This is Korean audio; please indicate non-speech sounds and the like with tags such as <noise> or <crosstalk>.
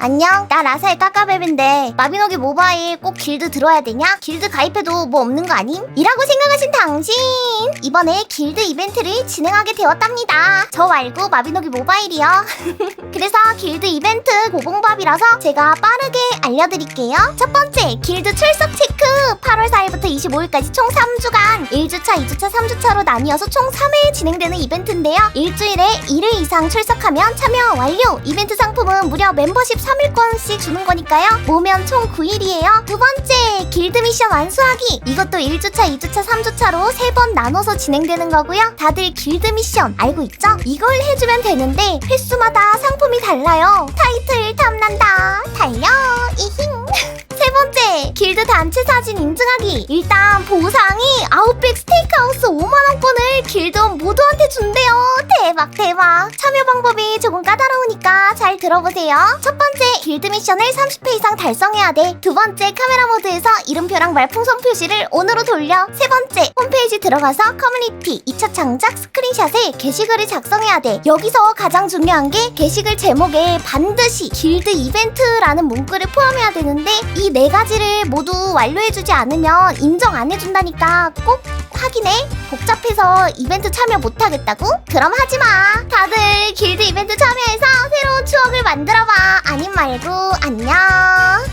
안녕, 나 라사의 까까베베인데 마비노기 모바일 꼭 길드 들어야 되냐? 길드 가입해도 뭐 없는 거 아님? 이라고 생각하신 당신! 이번에 길드 이벤트를 진행하게 되었답니다. 저 말고 마비노기 모바일이요. <laughs> 그래서 길드 이벤트 고봉밥이라서 제가 빠르게 알려드릴게요. 첫 번째, 길드 출석 체크! 8월 4일부터 25일까지 총 3주간 1주차, 2주차, 3주차로 나뉘어서 총 3회 진행되는 이벤트인데요. 일주일에 1회 이상 출석하면 참여 완료! 이벤트 상품은 무려 멤버십 3일권씩 주는 거니까요. 모면 총 9일이에요. 두 번째, 길드 미션 완수하기! 이것도 1주차, 2주차, 3주차로 3번 나눠서 진행되는 거고요. 다들 길드 미션 알고 있죠? 이걸 해주면 되는데 횟수마다 상품이 달라요. 길드 단체 사진 인증하기. 일단 보상이 아웃백 스테이크하우스 5만원권을 길드원 모두한테 준대요. 대박, 대박. 참여 방법이 조금 잘 들어보세요. 첫 번째, 길드 미션을 30회 이상 달성해야 돼. 두 번째, 카메라 모드에서 이름표랑 말풍선 표시를 ON으로 돌려. 세 번째, 홈페이지 들어가서 커뮤니티 2차 장작 스크린샷에 게시글을 작성해야 돼. 여기서 가장 중요한 게 게시글 제목에 반드시 길드 이벤트라는 문구를 포함해야 되는데 이 네 가지를 모두 완료해주지 않으면 인정 안 해준다니까 꼭 확인해. 복잡해서 이벤트 참여 못하겠다고? 그럼 하지마. 다들 길드 이벤트 추억을 만들어봐. 아님 말고 안녕.